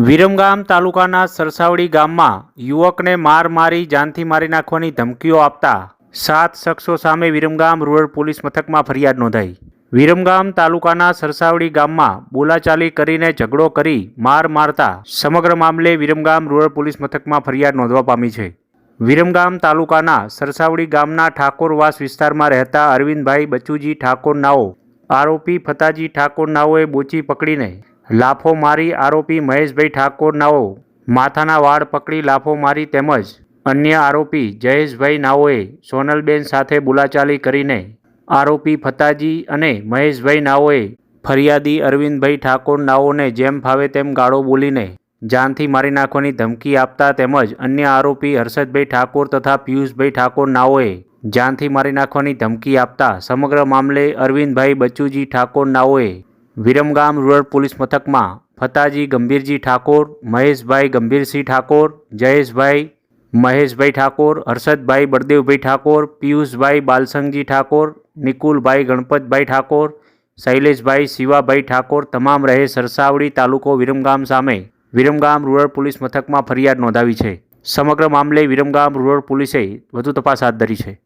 વિરમગામ તાલુકાના સરસાવડી ગામમાં યુવકને માર મારી, જાનથી મારી નાખવાની ધમકીઓ આપતા સાત શખ્સો સામે વિરમગામ રૂરલ પોલીસ મથકમાં ફરિયાદ નોંધાઈ. વિરમગામ તાલુકાના સરસાવડી ગામમાં બોલાચાલી કરીને ઝઘડો કરી માર મારતા સમગ્ર મામલે વિરમગામ રૂરલ પોલીસ મથકમાં ફરિયાદ નોંધવા પામી છે. વિરમગામ તાલુકાના સરસાવડી ગામના ઠાકોરવાસ વિસ્તારમાં રહેતા અરવિંદભાઈ બચુજી ઠાકોર નાઓ આરોપી ફતાજી ઠાકોર નાઓએ બોચી પકડીને લાફો મારી આરોપી મહેશભાઈ ઠાકોર નાઓ માથાના વાળ પકડી લાફો મારી તેમજ અન્ય આરોપી જયેશભાઈ નાઓએ સોનલબેન સાથે બોલાચાલી કરીને આરોપી ફતાજી અને મહેશભાઈ નાઓએ ફરિયાદી અરવિંદભાઈ ઠાકોર નાઓને જેમ ફાવે તેમ ગાળો બોલીને જાનથી મારી નાખવાની ધમકી આપતા તેમજ અન્ય આરોપી હર્ષદભાઈ ઠાકોર તથા પિયુષભાઈ ઠાકોર નાઓએ જાનથી મારી નાખવાની ધમકી આપતા સમગ્ર મામલે અરવિંદભાઈ બચુજી ઠાકોર નાઓએ વિરમગામ રૂરલ પોલીસ મથકમાં ફતાજી ગંભીરજી ઠાકોર, મહેશભાઈ ગંભીરસિંહ ઠાકોર, જયેશભાઈ, મહેશભાઈ ઠાકોર, હર્ષદભાઈ બળદેવભાઈ ઠાકોર, પિયુષભાઈ બાલસંગજી ઠાકોર, નિકુલભાઈ ગણપતભાઈ ઠાકોર, શૈલેષભાઈ શિવાભાઈ ઠાકોર તમામ રહે સરસાવડી તાલુકો વિરમગામ સામે. વિરમગામ રૂરલ પોલીસ મથકમાં ફરિયાદ નોંધાવી છે. સમગ્ર મામલે વિરમગામ રૂરલ પોલીસે વધુ તપાસ હાથ ધરી છે.